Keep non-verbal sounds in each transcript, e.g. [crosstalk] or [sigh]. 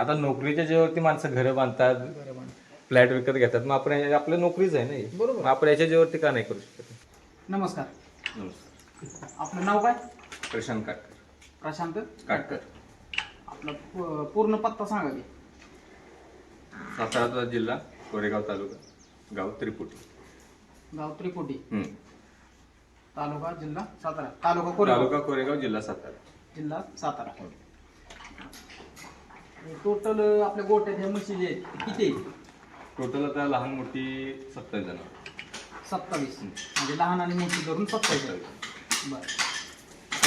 आता नोकरीच्या जेवरती माणसं घरं बांधतात फ्लॅट विकत घेतात मग आपण आपलं नोकरीच आहे ना ही. बरोबर. मग आपण याच्या जेवरती का नाही करू शकत? नमस्कार. नमस्कार. आपलं नाव काय? प्रशांत काटकर. प्रशांत काटकर. आपला पू- पूर्ण पत्ता सांगा की. सातारा जिल्हा कोरेगाव तालुका गाव त्रिपुटी. गाव त्रिकोटी हम्म. तालुका जिल्हा सातारा. तालुका कोरेगाव. तालुका कोरेगाव जिल्हा सातारा. जिल्हा सातारा. टोटल आपल्या गोट्यात ह्या म्हशी जे आहेत. ते किती आहेत? टोटल आता लहान मोठी सत्तावीस जण सत्तावीस. म्हणजे लहान आणि मोठी धरून सत्तावीस. आहेत. बरं.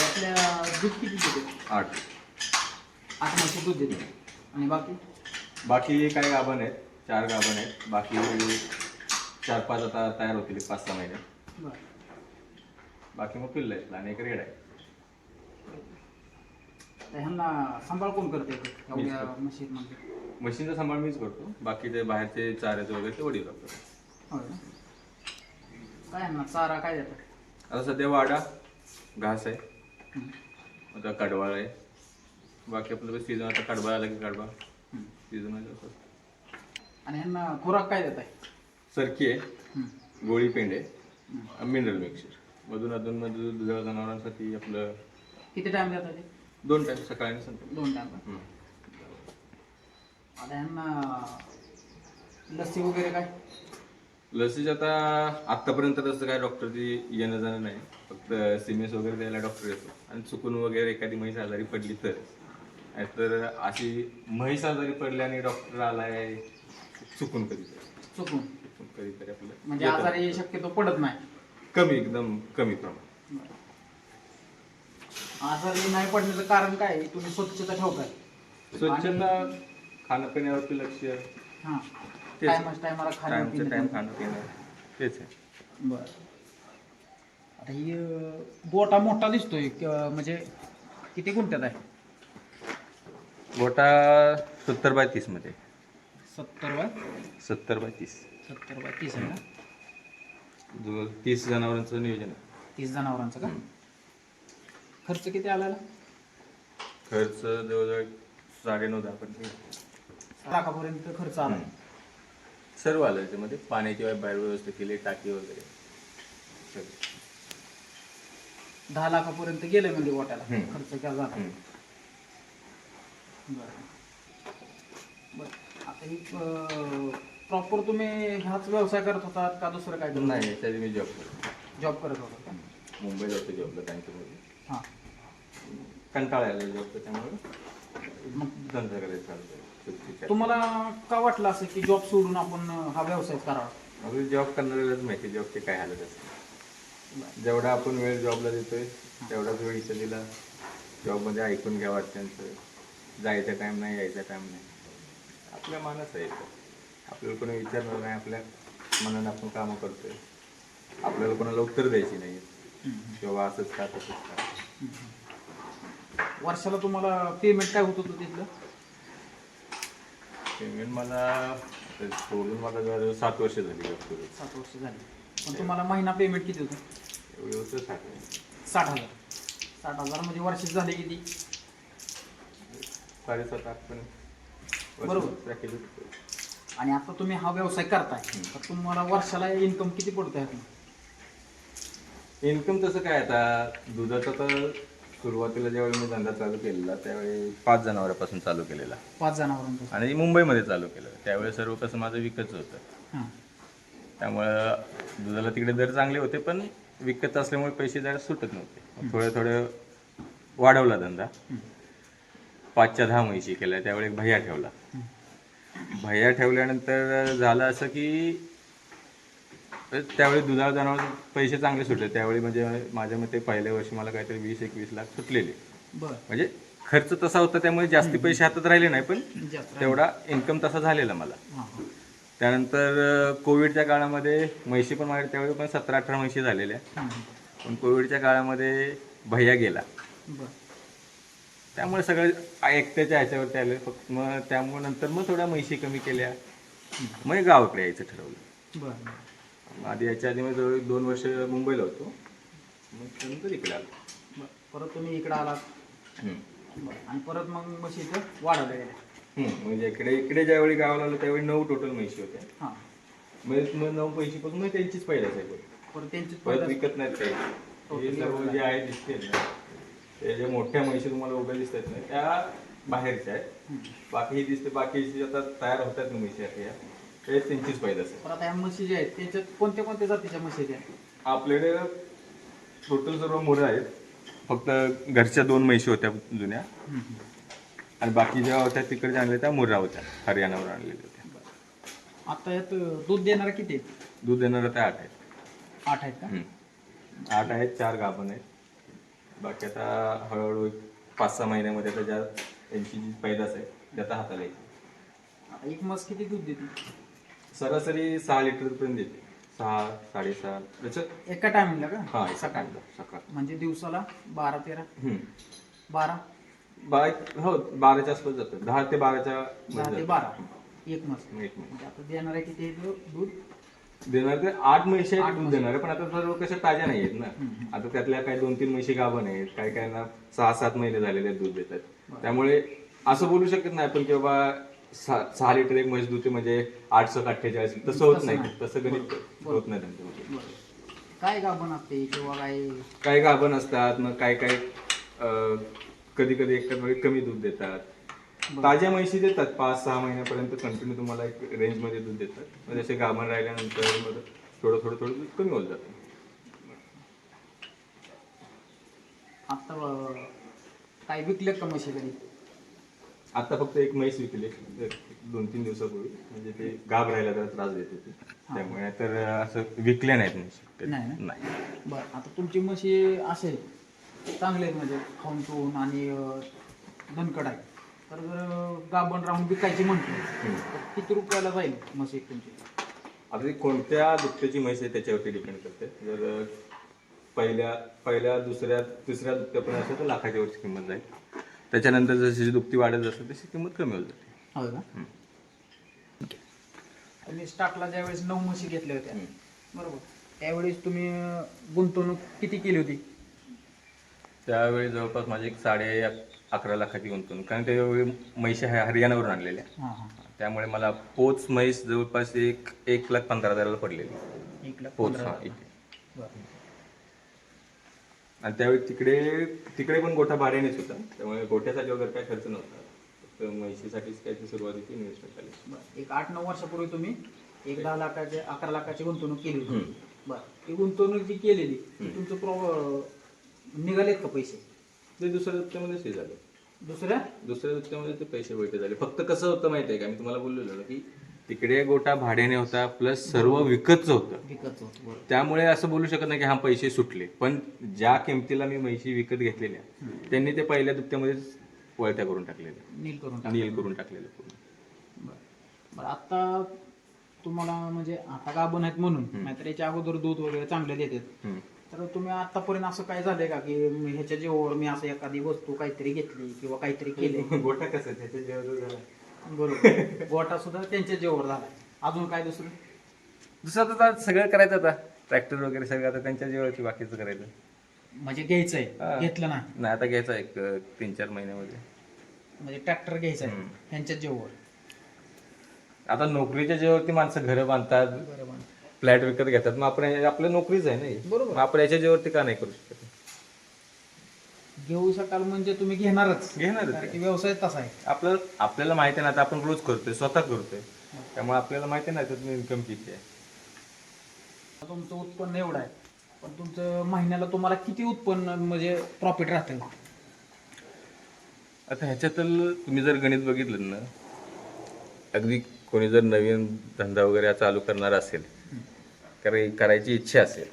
आपल्या दूध किती देते? आठ. आठ म्हशी दूध देते. आणि बाकी? बाकी काही गाभण आहेत. चार गाभण आहेत. बाकी चार पाच आता तयार होतील एक पाच सहा महिन्यात बरं. बाकी मग पिल्ल आहेत. आणि एक रेड आहे. ह्यांना सांभाळ कोण करते? एवढ्या म्हणजे मशीनचा सांभाळ मीच करतो. बाकी ते बाहेरचे चाऱ्याचे वगैरे ते वडील करतात. होय ना? काय ह्यांना चारा काय देतात? आता सध्या वाडा घास आहे. हं. आता कडवाळ आहे. बाकी आपलं सीझन आता कडबा आला की कडबा हं. सीझन आणि ह्यांना खुराक काय देत आहे. सरकी आहे गोळी पेंड आहे. मिनरल मिक्सर मधून अधून मधून दुधाळ जनावरांसाठी आपलं किती टाइम देत आहे ते? दोन टाइम सकाळी आणि संध्याकाळी. दोन टाइम हं. आता ह्यांना लस्सी वगैरे काय? लसीचं आता आत्तापर्यंत तसं काय डॉक्टरची येणं जाणं नाही. फक्त सिमेस वगैरे द्यायला डॉक्टर येतो. आणि चुकून वगैरे एखादी म्हैस आजारी पडली तर. नाहीतर अशी म्हैस आजारी पडली आणि डॉक्टर आलाय चुकून कधीतरी. चुकून. चुकून कधीतरी आपलं. म्हणजे येतं. आजारी शक्यतो पडत नाही. कमी एकदम कमी प्रमाण आजारी नाही पडण्याचं कारण काय आहे? तुम्ही स्वच्छता ठेवताय. स्वच्छता खाणंपिण्यावरती लक्ष. हां. तेच. टायमाच टायमाला खाणं टाइमचं पिणं टाइम खाणं पिणं. तेच आहे. बरं. आता ही अं, गोटा मोठा दिसतोय क- म्हणजे किती गुंठ्यात आहे? गोटा सत्तर बाय तीसमध्ये. सत्तर बाय? सत्तर बाय तीस. सत्तर बाय तीस आहे ना? जो तीस जनावरांचं नियोजन आहे. तीस जनावरांचं का? खर्च किती आला खर्च जवळजवळ साडे नऊ दहा पर्यंत लाखापर्यंत खर्च आला. सर्व आलं त्याच्यामध्ये पाण्याची बाहेर व्यवस्था केली टाकी वगैरे. सगळं. दहा लाखापर्यंत गेले म्हणजे हम्म. खर्च काय झाला हम्म. बरं. बरं. आता ही प्रॉपर तुम्ही ह्याच व्यवसाय करत होतात का दुसरं काय करत नाही त्याच्याआधी मी जॉब करतो जॉब करत होता. का मुंबईत होतो जॉबला बँकेमध्ये हां. कंटाळा आला जॉबचा त्यामुळे. मग धंदा करायचा चालू केला. सुट्टीच्या. तुम्हाला का वाटलं असं की जॉब सोडून आपण हा व्यवसाय करावा? मग जॉब करणाऱ्यालाच माहिती जॉबचे काय हालत असते जेवढा आपण वेळ जॉबला देतोय तेवढाच वेळ इथं दिला. जॉबमध्ये ऐकून घ्यावं त्यांचं जायचा टाइम नाही यायचा टाइम नाही. आपल्या मनाचं आहे. आपल्याला कोणी विचारणार नाही आपल्या मनानं आपण कामं करतोय. आपल्याला कोणाला उत्तर द्यायची नाही. किंवा असंच का तसंच का? वर्षाला तुम्हाला पेमेंट काय होत होतं तिथलं? पेमेंट मला सोडून मला जवळजवळ सात वर्ष झाली करून सात वर्ष झाली. पण तुम्हाला महिना पेमेंट किती होतं? एवढं होतं सात साठ हजार. साठ हजार म्हणजे वर्षाचे झाले किती? साडेसात आठ पण. बरोबर. होतं. आणि आता तुम्ही हा व्यवसाय करताय. तर तुम्हाला वर्षाला इन्कम किती पडतंय ह्यातनं? इन्कम तसं काय आता? दुधाचं तर सुरुवातीला ज्यावेळी मी धंदा चालू केलेला त्यावेळी पाच जनावरांपासून चालू केलेला. पाच जणांपर्यंत आणि मुंबईमध्ये चालू केलं. त्यावेळी सर्व कसं माझं विकतच होतं. त्यामुळं दुधाला तिकडे दर चांगले होते पण विकत असल्यामुळे पैसे जरा सुटत नव्हते. थोडं थोडं वाढवला धंदा. पाचच्या दहा म्हैशी केल्या त्यावेळी एक भैया ठेवला. भैया ठेवल्यानंतर झालं असं की त्यावेळी दुधाळ जनावर पैसे चांगले सुटले. त्यावेळी म्हणजे माझ्या मते पहिल्या वर्षी मला काहीतरी वीस एकवीस लाख सुटलेले. बरं. म्हणजे खर्च तसा होता त्यामुळे जास्ती पैसे हातात राहिले नाही पण तेवढा इन्कम तसा झालेला मला. त्यानंतर कोविडच्या काळामध्ये म्हैशी पण माझ्या त्यावेळी पण सतरा अठरा म्हैशी झालेल्या. पण कोविडच्या काळामध्ये भैया गेला. त्यामुळे सगळे एकट्याच्या ह्याच्यावरती आले. फक्त मग त्यामुळे नंतर मग थोड्या म्हैशी कमी केल्या. मग गावाकडे यायचं ठरवलं. आधी याच्या आधी मी जवळ दोन वर्ष मुंबईला होतो. मग त्यानंतर इकडे आलो. बरं परत तुम्ही इकडं आलात. हम्म. बरं आणि परत मग म्हशी इथं वाढवल्या गेल्या हम्म, म्हणजे इकडे इकडे ज्यावेळी गावाला आलो त्यावेळी नऊ टोटल म्हैशी होत्या. हां. म्हणजे मग नऊ पैसे पासून मग त्यांचीच पैदास आहे परत. परत त्यांची परत विकत नाहीत काही. हे सर्व जे आहे दिसते ना ते जे मोठ्या म्हैशी तुम्हाला उभ्या दिसतात ना त्या बाहेरच्या आहेत. बाकी ही दिसते बाकी आता तयार होतात ना म्हैशी आता या. ते त्यांचीच पैदास आहे परत आता या म्हशी ज्या आहेत त्याच्यात कोणत्या कोणत्या जातीच्या म्हशी आहेत? या? आपल्याकडे टोटल सर्व मुलं आहेत. फक्त घरच्या दोन म्हैशी होत्या जुन्या. आणि बाकी ज्या होत्या तिकडे आणल्या त्या मुर्रा होत्या. हरियाणावर आणलेल्या होत्या. आता यात दूध देणारा किती आहेत? दूध देणाऱ्या त्या आठ आहेत. आठ आहेत का? हम्म. आठ आहेत चार गाभण आहेत. बाकी आता हळूहळू एक पाच सहा महिन्यामध्ये आता ज्या त्यांची जी पैदास आहे ती आता हाताला येते आता एक म्हस किती दूध देते सरासरी सहा लिटर पर्यंत देते. सहा साडेसहा त्याचं एका टायमिंगला का? हा एका सकाळ. सकाळ. म्हणजे दिवसाला बारा तेरा? हम्म. बारा? बारा हो बाराच्या आसपास जातं. दहा ते बाराच्या मध्ये दहा ते जातं. बारा. एक म्हस एक मिनिट. म्हणजे आता देणार आहे किती दूध? देणार ते आठ म्हशी आठ आहेत दूध देणार पण आता सर्व कशा ताज्या नाही आहेत ना. आता त्यातल्या काही दोन तीन म्हशी गाभण आहेत. काही काही ना सहा सात महिने झालेले आहेत दूध देतात. त्यामुळे असं बोलू शकत नाही आपण की बाबा सहा सहा लिटर एक म्हैस म्हणजे आठ सक अठ्ठेचाळीस तसं होत नाही. तसं गणित होत नाही त्यांच्यामध्ये बरं काय गाभण असते किंवा काय? काही गाभण असतात मग काही काही कधी कधी वेळी कमी दूध देतात. ताज्या म्हैशी देतात पाच सहा महिन्यापर्यंत कंटिन्यू तुम्हाला एक रेंजमध्ये दूध देतात. मग जसे गाभण राहिल्यानंतर मग थोडं थोडं थोडं दूध कमी होत जातं. आता काय विकले का म्हशी कधी आता फक्त एक म्हैस विकली दोन तीन दिवसापूर्वी. म्हणजे ते गाभ राहायला जरा त्रास देत होती. त्यामुळे तर असं विकल्या नाहीत म्हशी. नाही ना? नाही. बरं आता तुमची म्हशी असेल चांगले आहेत म्हणजे खाऊन पिऊन आणि दणकट आहे तर जर गाभण राहून विकायची म्हटली तर किती रुपयाला जाईल म्हशी तुमची? आता ती कोणत्या दुभत्याची म्हैस आहे त्याच्यावरती डिपेंड करते. जर पहिल्या पहिल्या दुसऱ्या तिसऱ्या दुभत्यापर्यंत असेल तर लाखाच्या वरची किंमत जाईल. त्याच्यानंतर जशी दुभती वाढत असेल तशी किंमत कमी होत जाते. होय का? तुम्ही स्टार्टला ज्यावेळेस नऊ म्हशी घेतल्या होत्या बरोबर. त्यावेळेस तुम्ही अं, गुंतवणूक किती केली होती? त्यावेळी जवळपास माझी एक साडे अकरा लाखाची गुंतवणूक कारण त्यावेळी म्हैशी है- हरियाणावरून आणलेल्या. हां हां. त्यामुळे मला पोच म्हैस जवळपास एक एक लाख पंधरा हजाराला पडलेली. एक लाख पोच पंधरा हा हजार. इथे बरं. आणि त्यावेळी तिकडे तिकडे पण गोठा भाड्यानेच होता. त्यामुळे गोठ्यासाठी वगैरे काय खर्च नव्हता. फक्त म्हैशीसाठीच काय ती सुरुवातीची इन्व्हेस्टमेंट बरं. एक आठ नऊ वर्षापूर्वी तुम्ही एक दहा लाखाचे अकरा लाखाची गुंतवणूक केली होती. बरं. ती गुंतवणूक जी केलेली ती तुमचं प्रॉ निघालेत का पैसे? ते दुसऱ्या दत्त्यामध्येच हे झालं. दुसऱ्या? दुसऱ्या दत्त्यामध्ये ते पैसे भेटे झाले. फक्त कसं होतं माहिती आहे का? मी तुम्हाला बोललेलो ना की तिकडे गोठा भाड्याने होता प्लस सर्व विकतचं होतं. विकत होतं त्यामुळे असं बोलू शकत नाही की हा पैसे सुटले. पण ज्या किमतीला मी म्हैशी विकत घेतलेल्या त्यांनी ते पहिल्या दुप्त्यामध्येच वळत्या करून टाकलेल्या नील करून टाक. नील करून टाकलेलं पूर्ण. बरं. बरं आता तुम्हाला म्हणजे आता गाभण आहेत म्हणून नाहीतर याच्या अगोदर दूध वगैरे चांगले देतात. हम्म. तर तुम्ही आतापर्यंत असं काय झालंय का की मी ह्याच्या जेव्हावर मी असं एखादी वस्तू काहीतरी घेतली किंवा काहीतरी केले [laughs] गोठा कसं? त्याच्या जेवढं झालं. बरोबर. [laughs] गोटा सुद्धा त्यांच्या जेव्हावर झालाय अजून काय दुसरं? दुसरं तर आता सगळं करायचं आता. ट्रॅक्टर वगैरे सगळं आता त्यांच्या जेवढी बाकीचं करायचं. म्हणजे घ्यायचंय. हा. घेतलं ना? नाही आता घ्यायचं एक अं, तीन चार महिन्यामध्ये. म्हणजे ट्रॅक्टर घ्यायचंय. हम्म. त्यांच्या जेव्हावर आता नोकरीच्या जेवरती माणसं घरं बांधतात. बरोबर फ्लॅट विकत घेतात. मग आपण आपलं नोकरीच आहे ना ही. बरोबर. मग आपण याच्या जेवरती का नाही करू शकत? घेऊ शकाल म्हणजे तुम्ही घेणारच. घेणारच कारण आहे. की व्यवसाय तसा आहे. आपलं आपल्याला माहिती आहे ना आता आपण रोज करतोय स्वतः करतोय. त्यामुळे आपल्याला माहिती नाही त्यातून इन्कम किती आहे. तुमचं उत्पन्न एवढं आहे. पण तुमचं महिन्याला तुम्हाला किती उत्पन्न म्हणजे प्रॉफिट राहतं? आता ह्याच्यातलं तुम्ही जर गणित बघितलं ना अगदी कोणी जर नवीन धंदा वगैरे चालू करणार असेल करे करायची इच्छा असेल.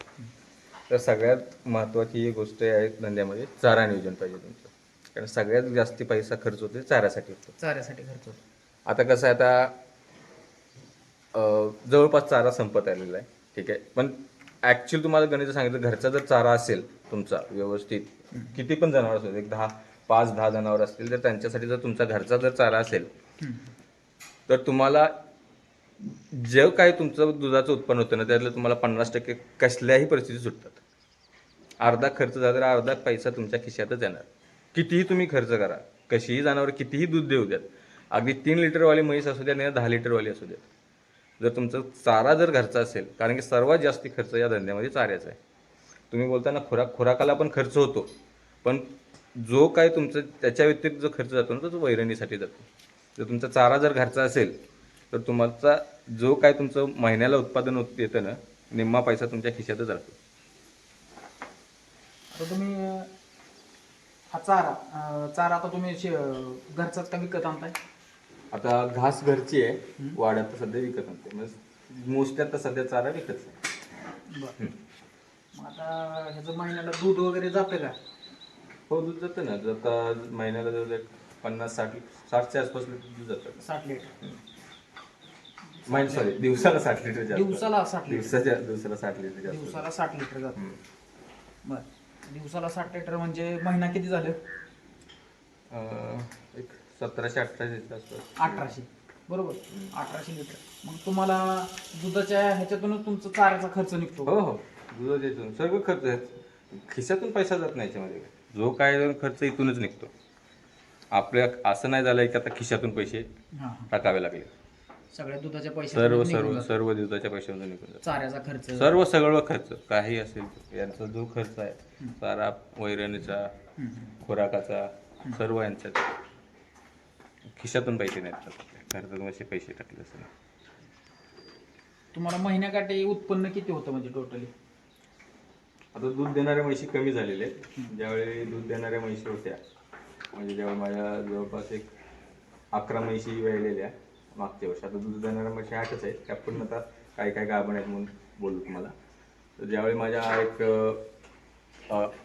तर सगळ्यात महत्त्वाची ही गोष्ट आहे धंद्यामध्ये चारा नियोजन पाहिजे तुमचं. कारण सगळ्यात जास्ती पैसा खर्च होतो चाऱ्यासाठी होतो. चाऱ्यासाठी खर्च होतो. आता कसं आहे आता जवळपास चारा संपत आलेला आहे. ठीक आहे. पण ॲक्च्युअली तुम्हाला गणित सांगितलं घरचा जर चारा असेल तुमचा व्यवस्थित किती पण जनावर असेल एक दहा पाच दहा जनावर असतील तर त्यांच्यासाठी जर तुमचा घरचा जर चारा असेल तर तुम्हाला जे काही तुमचं दुधाचं उत्पन्न होतं ना त्यातलं तुम्हाला पन्नास टक्के कसल्याही परिस्थितीत सुटतात. अर्धा खर्च झाला तर अर्धा पैसा तुमच्या खिशातच येणार. कितीही तुम्ही खर्च करा कशीही जनावर कितीही दूध देऊ द्यात अगदी तीन लिटरवाली म्हैस असू द्या नाही दहा लिटरवाली असू द्या जर तुमचा चारा जर घरचा असेल कारण की सर्वात जास्त खर्च या धंद्यामध्ये चाऱ्याचा आहे. तुम्ही बोलताना खुराक खुराकाला पण खर्च होतो पण जो काय तुमचं त्याच्या व्यतिरिक्त जो खर्च जातो ना तो वैरणीसाठी जातो. जर तुमचा चारा जर घरचा असेल तर तुमचा जो काय तुमचं महिन्याला उत्पादन होत येतं ना निम्मा पैसा तुमच्या खिशातच राहतो. आता तुम्ही हा चारा चारा आता तुम्ही शे- घरचाच का विकत आणताय? आता घास घरची आहे वाड्यात तर सध्या विकत आणते. म्हणजे मोस्टली आता सध्या चारा विकत आहे. बरं. मग आता ह्याचं महिन्याला दूध वगैरे जातं का? हो दूध जातं ना. आता महिन्याला जर एक पन्नास साठ साठच्या आसपास लिटर दूध जातं. साठ लिटर. महिन्या सॉरी दिवसाला साठ लिटर जास्त दिवसाला साठ लिटर. दिवसाच्या दिवसाला साठ लिटर जास्त दिवसाला साठ लिटर जातं. हम्म. बरं. दिवसाला साठ लिटर म्हणजे महिना किती झालं? अं, एक सतराशे अठराशेच्या आसपास. अठराशे. बरोबर. अठराशे लिटर. मग तुम्हाला दुधाच्या ह्याच्यातूनच तुमचा चाऱ्याचा खर्च निघतो. हो हो. दूध देतो सर्व खर्च आहेत खिशातून पैसा जात नाही याच्यामध्ये. जो काय खर्च इथूनच निघतो. आपल्या असं नाही झालंय की आता खिशातून पैसे हां हां. टाकावे लागले. सगळ्या दुधाच्या पैसे सर्व सर्व सर्व दिवसाच्या पैशामधून निघून जातात. चाऱ्याचा खर्च. सर्व सगळं खर्च काही असेल तो. यांचा जो खर्च आहे चारा वैरणीचा हम्म, हम्म. खुराकाचा सर्व यांच्यात. खिशातून पैसे नाहीत टाकत. घरातून असे पैसे टाकले असेल तुम्हाला महिन्याकाठी उत्पन्न किती होतं म्हणजे टोटली आता दूध देणाऱ्या म्हशी कमी झालेले आहेत. ज्यावेळी दूध देणाऱ्या म्हशी होत्या म्हणजे जेव्हा माझ्या जवळपास एक अकरा म्हशी वेळलेल्या मागच्या वर्षी. आता दूध देणाऱ्या म्हशी आठच आहेत. त्या पण आता काही काही गाभण आहेत म्हणून बोलू तुम्हाला. तर ज्यावेळी माझ्या एक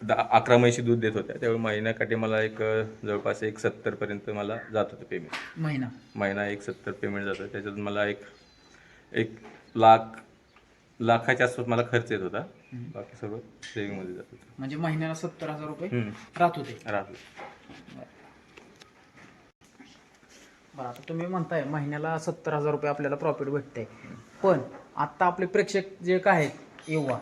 दहा अकरा म्हशी दूध देत होत्या त्यावेळी महिन्याकाठी मला एक जवळपास एक सत्तरपर्यंत मला जात होतं पेमेंट महिना. महिना एक सत्तर पेमेंट जातं त्याच्यातून मला एक एक लाख लाखाच्या आसपास मला खर्च येत होता. बाकी सर्व सेविंगमध्ये जात होतं. म्हणजे महिन्याला सत्तर हजार रुपये. राहत होते. राहतो बरं आता तुम्ही म्हणताय महिन्याला सत्तर हजार रुपये आपल्याला प्रॉफिट भेटतंय. पण आता आपले प्रेक्षक जे काय आहेत युवा.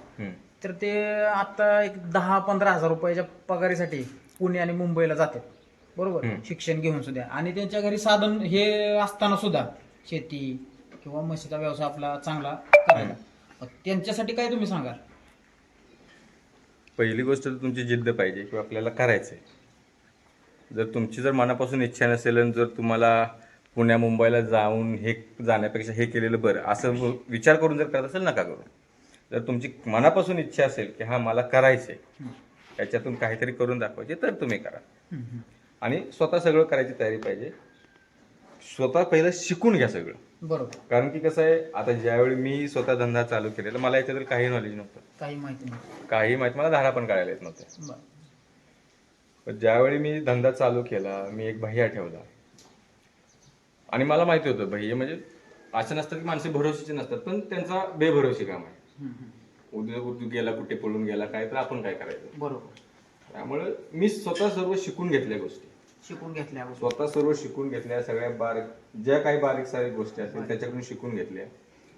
तर ते आता एक दहा पंधरा हजार रुपयाच्या पगारीसाठी पुणे आणि मुंबईला जातात. बरोबर. शिक्षण घेऊन सुद्धा. आणि त्यांच्या घरी साधन हे असताना सुद्धा शेती किंवा म्हशीचा व्यवसाय आपला चांगला करायला. त्यांच्यासाठी काय तुम्ही सांगाल? पहिली गोष्ट तर तुमची जिद्द पाहिजे किंवा आपल्याला करायचं आहे जर तुमची जर मनापासून इच्छा नसेल आणि जर तुम्हाला पुण्या मुंबईला जाऊन हे जाण्यापेक्षा हे केलेलं बरं. असं विचार करून जर करत असेल नका करू. जर तुमची मनापासून इच्छा असेल की हा मला करायचं आहे याच्यातून काहीतरी करून दाखवायचे तर तुम्ही करा. आणि स्वतः सगळं करायची तयारी पाहिजे. स्वतः पहिलं शिकून घ्या सगळं. बरोबर. कारण की कसं आहे आता ज्यावेळी मी स्वतः धंदा चालू केलेला मला याच्यातलं काही नॉलेज नव्हतं. काही माहिती काही माहिती मला धारा पण काढायला येत नव्हत्या ज्यावेळी मी धंदा चालू केला मी एक भैया ठेवला. आणि मला माहिती होतं भैया म्हणजे असं नसतं की माणसे भरोशीचे नसतात पण त्यांचा बेभरोशी काम आहे. उद्या उद्या गेला कुठे पळून गेला काय तर आपण काय करायचं? बरोबर. त्यामुळे मी स्वतः सर्व शिकून घेतल्या गोष्टी. शिकून घेतल्या. स्वतः सर्व शिकून घेतल्या सगळ्या बारीक ज्या काही बारीक सारीक गोष्टी असतील त्याच्याकडून शिकून घेतल्या.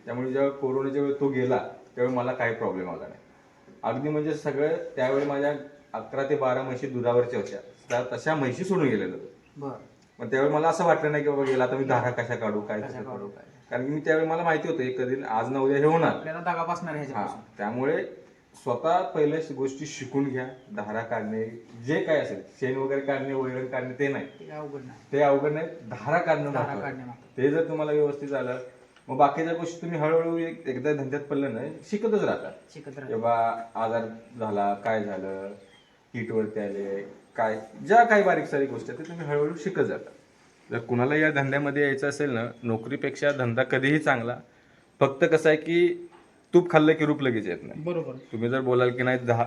त्यामुळे जेव्हा कोरोनाच्या वेळी तो गेला त्यावेळी मला काही प्रॉब्लेम आला नाही. अगदी म्हणजे सगळं त्यावेळी माझ्या अकरा ते बारा म्हशी दुधावरच्या होत्या. त्या तशा म्हशी सोडून गेलेलो बरं. मग त्यावेळी मला असं वाटलं नाही की बाबा गेला आता मी धारा कशा काढू काय कशा काढू. कारण की मी त्यावेळी मला माहिती होतं एक कधी आज ना उद्या हे होणार. आपल्याला दागा बसणार आहे हा ह्याच्यापासून. त्यामुळे स्वतः पहिल्या गोष्टी शिकून घ्या धारा काढणे जे काय असेल शेण वगैरे काढणे वैरण काढणे ते नाही. ते काय अवघड नाही. ते अवघड नाही धारा काढणं धारा महत्त्वाचं. काढणे महत्त्वाचं. ते जर तुम्हाला व्यवस्थित झालं मग बाकीच्या गोष्टी तुम्ही हळूहळू एक- एकदा धंद्यात पडलं ना शिकतच राहतात शिकत राहा किंवा आजार झाला काय झालं हीट वरती आले काय ज्या काही बारीक सारीक गोष्टी आहेत ते तुम्ही हळूहळू शिकत जाता. जर कुणाला या धंद्यामध्ये यायचं असेल ना नोकरीपेक्षा धंदा कधीही चांगला फक्त कसं आहे की तूप खाल्लं की रूप लगेच येत नाही. बरोबर. तुम्ही जर बोलाल की नाही दहा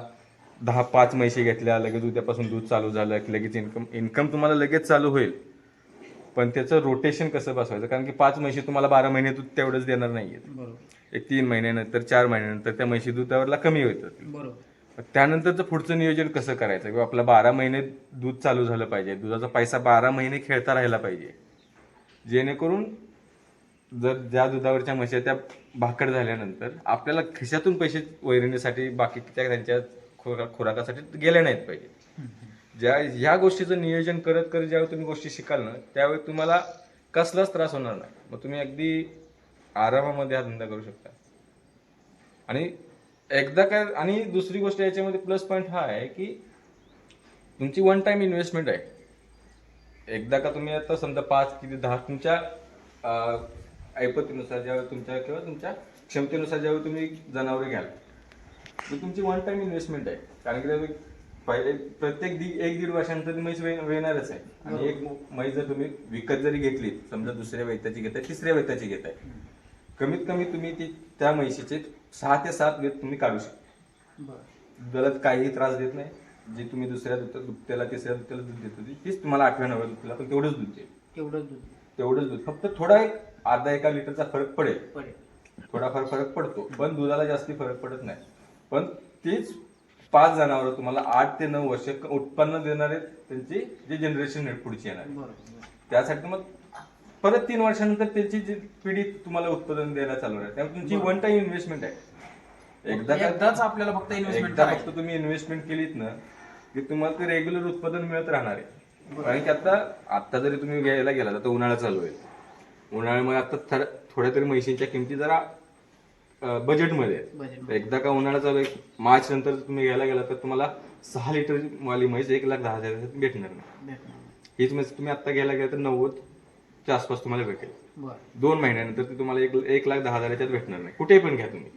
दहा पाच म्हशी घेतल्या लगेच उद्यापासून दूध चालू झालं की लगेच इन्कम इन्कम तुम्हाला लगेच चालू होईल. पण त्याचं रोटेशन कसं बसवायचं? कारण की पाच म्हशी तुम्हाला बारा महिने दूध तेवढंच देणार नाहीये एक तीन महिन्यानंतर चार महिन्यानंतर त्या म्हशी दुधावरला कमी होतात बरोबर. त्यानंतरचं पुढचं नियोजन कसं करायचं? किंवा आपलं बारा महिने दूध चालू झालं पाहिजे दुधाचा पैसा बारा महिने खेळता राहिला पाहिजे. जेणेकरून जर ज्या दुधावरच्या म्हशी त्या भाकड झाल्यानंतर आपल्याला खिशातून पैसे वैरणीसाठी बाकीच्या त्यांच्या खुरा खुराकासाठी गेले नाहीत पाहिजे. ज्या ह्या गोष्टीचं नियोजन करत करत ज्यावेळी तुम्ही गोष्टी शिकाल ना त्यावेळी तुम्हाला कसलाच त्रास होणार नाही. मग तुम्ही अगदी आरामामध्ये हा धंदा करू शकता. आणि एकदा काय आणि दुसरी गोष्ट याच्यामध्ये प्लस पॉईंट हा आहे की तुमची वन टाइम इन्व्हेस्टमेंट आहे. एकदा का तुम्ही आता समजा पाच किती दहा तुमच्या ऐपतीनुसार ज्यावेळी तुमच्या किंवा तुमच्या क्षमतेनुसार ज्यावेळी तुम्ही जनावरे घ्याल ती तुमची वन टाइम इन्व्हेस्टमेंट आहे. कारण की पहिले प्रत्येक दि एक दीड वर्षानंतर म्हैस वेणारच आहे. आणि एक म्हैस जर तुम्ही विकत जरी घेतली समजा दुसऱ्या वैताची घेताय तिसऱ्या वैताची घेताय कमीत कमी तुम्ही ती त्या म्हैशीचे सहा ते सात वेत तुम्ही काढू शकता. दुधाला काहीही त्रास देत नाही. जे तुम्ही दुसऱ्या दुध- दुभत्याला तिसऱ्या दुभत्याला दूध देत होती तीच तुम्हाला आठव्या नवव्या दुधला पण तेवढंच दूध देईल तेवढंच दूध तेवढंच दूध. फक्त थोडा एक अर्धा एका लिटरचा फरक पडेल. थोडाफार फरक पडतो पण दुधाला जास्ती फरक पडत नाही. पण तीच पाच जनावर तुम्हाला आठ ते नऊ वर्ष उत्पन्न देणारे त्यांची जे जनरेशन आहे पुढची येणार. त्यासाठी मग परत तीन वर्षानंतर त्याची जी पिढी तुम्हाला उत्पादन द्यायला चालू आहे त्यामुळे तुमची वन टाइम इन्व्हेस्टमेंट आहे. एकदा एकदाच आपल्याला फक्त इन्व्हेस्टमेंट एकदा फक्त तुम्ही इन्व्हेस्टमेंट केलीत ना की तुम्हाला ते रेग्युलर उत्पादन मिळत राहणार आहे. कारण की आता आता जरी तुम्ही घ्यायला गेला तर उन्हाळा चालू आहे. उन्हाळ्यामुळे आता थर- थोड्या तरी म्हशींच्या किमती जरा बजेटमध्ये आहेत. बजेट तर एकदा का उन्हाळा चालू आहे मार्च नंतर तुम्ही घ्यायला गेला तर तुम्हाला सहा लिटर वाली म्हैस एक लाख दहा हजार भेटणार नाही. हीच म्हैस तुम्ही आता घ्यायला गेला तर नव्वदच्या आसपास तुम्हाला भेटेल. दोन महिन्यानंतर ती तुम्हाला एक एक लाख दहा हजाराच्यात भेटणार नाही. कुठेही पण घ्या तुम्ही.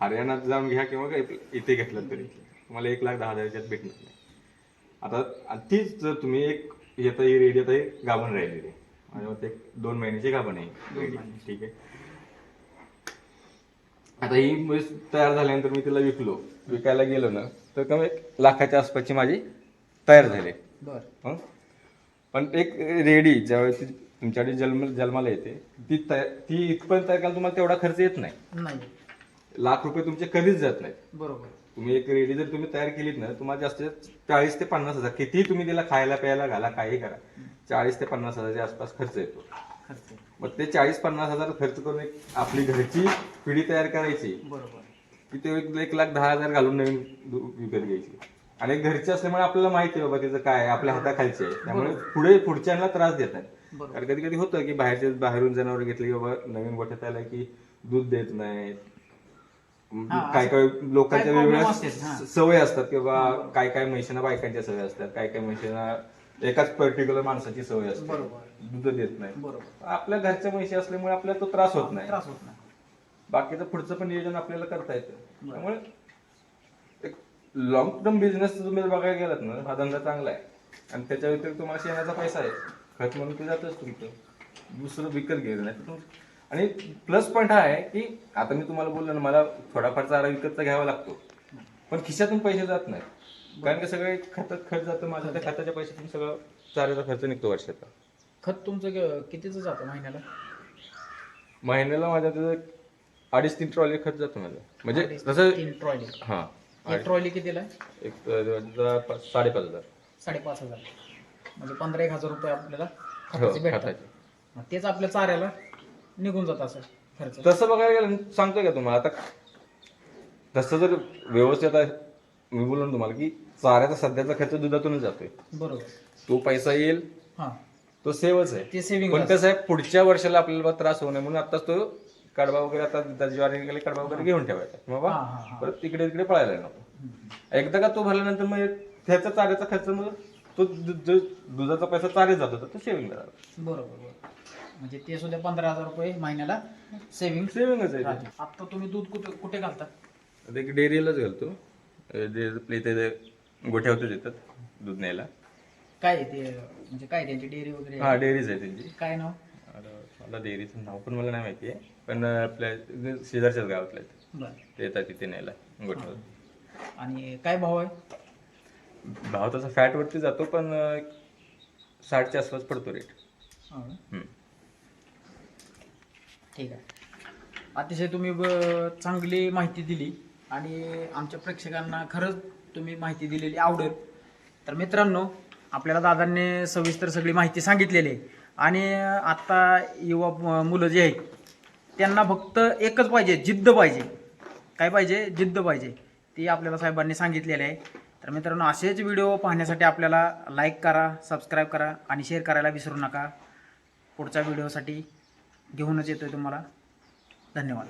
हरियाणात जाऊन घ्या किंवा इथे घेतलं तरी. तुम्हाला एक लाख दहा हजाराच्यात भेटणार नाही. आता तीच जर तुम्ही एक येता ही रेडी आता गाभण राहिलेली. माझ्या मते एक दोन महिन्याची गाभण आहे. ठीक आहे. आता ही म्हैस तयार झाल्यानंतर मी तिला विकलो. विकायला गेलो ना तर कमी एक लाखाच्या आसपासची माझी तयार झाली. बरं? पण एक रेडी ज्यावेळेस तुमच्याकडे जन्म जन्माला येते. ती तया- ती इथपर्यंत तयार करायला तुम्हाला तेवढा खर्च येत नाही. नाही. लाख रुपये तुमचे कधीच जात नाहीत. बरोबर. तुम्ही एक रेडी जर तुम्ही तयार केलीत ना तुम्हाला जास्तीत जास्त चाळीस ते पन्नास हजार कितीही तुम्ही तिला खायला प्यायला घाला काही करा चाळीस ते पन्नास हजारच्या आसपास खर्च येतो. खर्च मग ते चाळीस पन्नास हजार खर्च करून एक आपली घरची पिढी तयार करायची. बरोबर. की ते एक- एक लाख दहा हजार घालून नवीन दु- विकत घ्यायची. आणि घरची असल्यामुळे आपल्याला माहिती आहे बाबा त्याचं काय आहे, आपल्या हाताखालचे आहे. त्यामुळे पुढे पुढच्यांना त्रास देत नाही बरोबर कारण कधी कधी होतं की बाहेरचे बाहेरून जनावर घेतले की बाबा नवीन गोठ्यात आलं की दूध देत नाहीत. काय काय लोकांच्या वेगवेगळ्या सवय असतात किंवा काय काय म्हैशांना बायकांच्या सवय असतात. काय काय म्हैशांना एकाच पर्टिक्युलर माणसाची सवय असते. दूध देत नाही. बरोबर. आपल्या घरच्या म्हैशी असल्यामुळे आपल्याला तो त्रास होत नाही. त्रास होत नाही. बाकीचं पुढचं पण नियोजन आपल्याला करता येतं. त्यामुळे एक लॉंग टर्म बिझनेस तुम्ही बघायला गेलात ना हा धंदा चांगला आहे. आणि त्याच्या व्यतिरिक्त तुम्हाला शेणाचा पैसा आहे. खत म्हणून ते जातच तुमचं. दुसरं विकत घ्यायचं नाही. तर तुम- आणि प्लस पॉईंट हा आहे की आता मी तुम्हाला बोललो ना मला थोडाफार चारा विकतचा घ्यावा लागतो. पण खिशातून पैसे जात नाही. कारण की सगळे खतात खर्च जातं माझं त्या खताच्या पैशातून सगळं चाऱ्याचा खर्च निघतो वर्षाचा. खत तुमचं कितीचं जातं महिन्याला? महिन्याला माझ्या त्याचं अडीच तीन ट्रॉली खर्च जातो माझं. म्हणजे तसं तीन ट्रॉली हा. ट्रॉली कितीला एक साडेपाच हजार. साडेपाच हजार. म्हणजे पंधरा एक हजार रुपये आपल्याला हो खताचे भेटतात. खताचे मग तेच आपल्या चाऱ्याला निघून जात असं खर्च. तसं बघायला गेलं ना, सांगतोय का तुम्हाला? आता तसं जर व्यवस्थित आहे मी बोललो ना तुम्हाला की चाऱ्याचा सध्याचा खर्च दुधातूनच जातोय. बरोबर. तो पैसा येईल हा. तो सेवच आहे. ते सेव्हिंग पण कसं आहे पुढच्या वर्षाला आपल्याला त्रास होऊ नये. म्हणून आताच तो कडबा वगैरे आता ज्वारी निघाली कडबा वगैरे घेऊन ठेवायचा बाबा हा हा हा. परत तिकडे तिकडे पळायला नको. एकदा का तो भरल्यानंतर मग त्याचा चाऱ्याचा खर्च मग तो दु- दुधाचा पैसा चाऱ्यात जात होता तो सेव्हिंगला जातो. बरोबर बरोबर. म्हणजे ते सुद्धा पंधरा हजार रुपये महिन्याला सेव्हिंग सेव्हिंगच आहे. आता तुम्ही दूध कुठे कुठे घालता? एक डेअरीलाच घालतो. अं, जे इथे गोठ्यावरतीच येतात दूध न्यायला. काय आहे ते म्हणजे काय त्यांची डेअरी वगैरे? हा डेअरीच आहे त्यांची. काय नाव? आता मला डेअरीचं नाव पण मला नाही माहिती आहे. पण अं, आपल्या शेजारच्याच गावातल्या आहेत. बरं. ते येतात तिथे न्यायला गोठ्यावर. आणि काय भाव आहे? भाव तसा फॅटवरती जातो पण साठच्या आसपास पडतो रेट हो? ठीक आहे. अतिशय तुम्ही चांगली माहिती दिली आणि आमच्या प्रेक्षकांना खरंच तुम्ही माहिती दिलेली आवडेल. तर मित्रांनो आपल्याला दादांनी सविस्तर सगळी माहिती सांगितलेली आहे. आणि आत्ता युवा मुलं जे आहेत त्यांना फक्त एकच पाहिजे जिद्द पाहिजे. काय पाहिजे? जिद्द पाहिजे. ती आपल्याला साहेबांनी सांगितलेली आहे. तर मित्रांनो असेच व्हिडिओ पाहण्यासाठी आपल्याला लाईक करा सबस्क्राईब करा आणि शेअर करायला विसरू नका. पुढच्या व्हिडिओसाठी घेऊनच येतो आहे तुम्हाला. धन्यवाद.